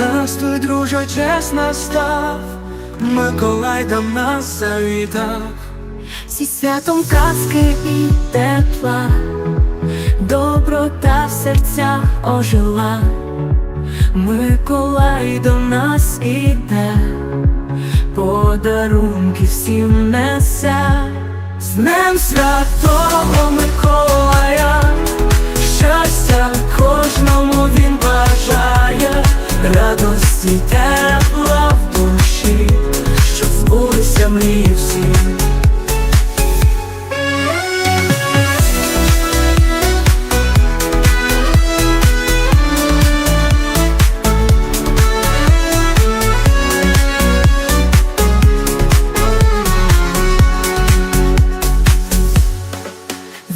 Здравствуй, друже, час настав, Миколай до нас завітав. Зі святом казки і тепла, доброта в серцях ожила, Миколай до нас іде, подарунки всім несе, з Днем Святого Миколая, щастя кожному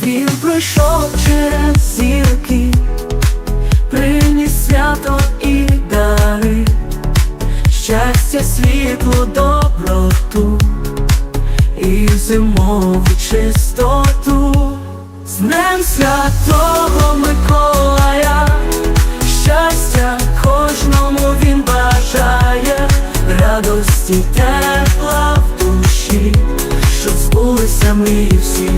Він пройшов через зірки, приніс свято і дари, щастя, світло, доброту і зимову чистоту, з Днем святого Миколая, щастя кожному він бажає, радості тепла в душі, що збулися ми всі.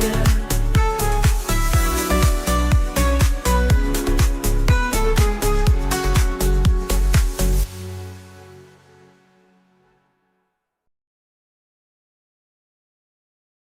fire.